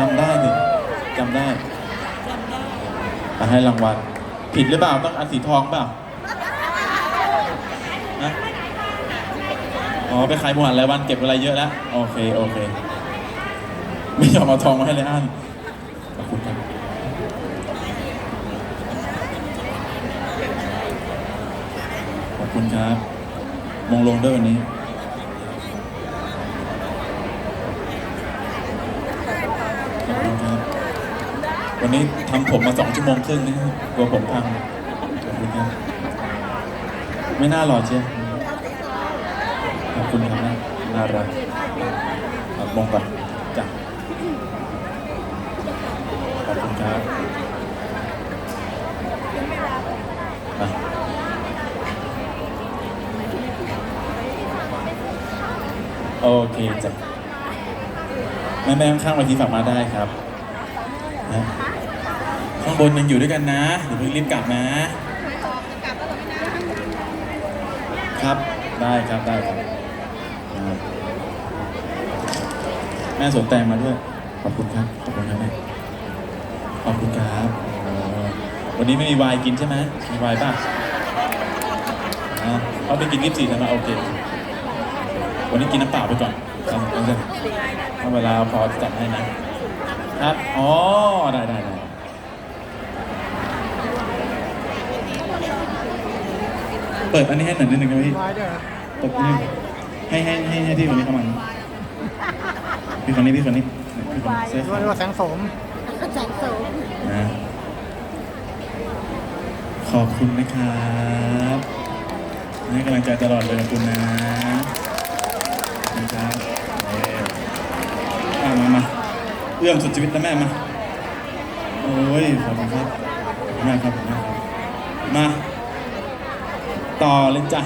จำได้สิจำได้มาให้รางวัล ผิดหรือเปล่าต้องอันสีทองเปล่านะอ๋อไปขายหมูหันรายวันเก็บอะไรเยอะแล้ว โอเค โอเค ไม่ยอมเอาทองมาให้เลยอันขอบคุณครับขอบคุณครับมงลงด้วยวันนี้ ขอบคุณครับ วันนี้ทำผมมาสองชั่วโมงครึ่งนี่กลัวผมพังขอบคุณครับไม่น่าหล่อเชียวขอบคุณครับน่ารักมองก่อนจ้ะขอบคุณครับโอเคจ้ะ แม่แม่ๆข้างๆเวทีฝากมาได้ครับนะข้างบนยังอยู่ด้วยกันนะเดี๋ยวเพิ่งรีบกลับนะ ครับได้ครับได้ครับอ่าแม่สวนแตงมาด้วย ขอบคุณครับ ขอบคุณครับแม่ขอบคุณครับอ่อวันนี้ไม่มีไวน์กินใช่ไหมมีไวน์ป่ะอ่าเขาไปกินยี่สิบสี่ใช่ไมโอเค วันนี้กินน้ำเปล่าไปก่อนครับ ถ้าเวลาพอจัดให้นะครับอ๋อ ได้ได้ได้เปิดอันนี้ให้หน่อยนิดนึงนะพี่ไม้ด้วยนะตบนิดนึงให้ให้ให้ให้พี่คนนี้เข้ามาพี่คนนี้พี่คนนี้พี่คนนี้เสื้อด้วยขาวว่าแสงโสมแสงสูงนะขอบคุณนะครับให้กำลังใจตลอดเลยขอบคุณนะขอบคุณครับเย้ มามามาเอื้อมสุดชีวิตนะแม่มา โอ้ยขอบคุณครับขอบคุณมากครับขอบคุณมากครับ มา ต่อเลยจ้ะ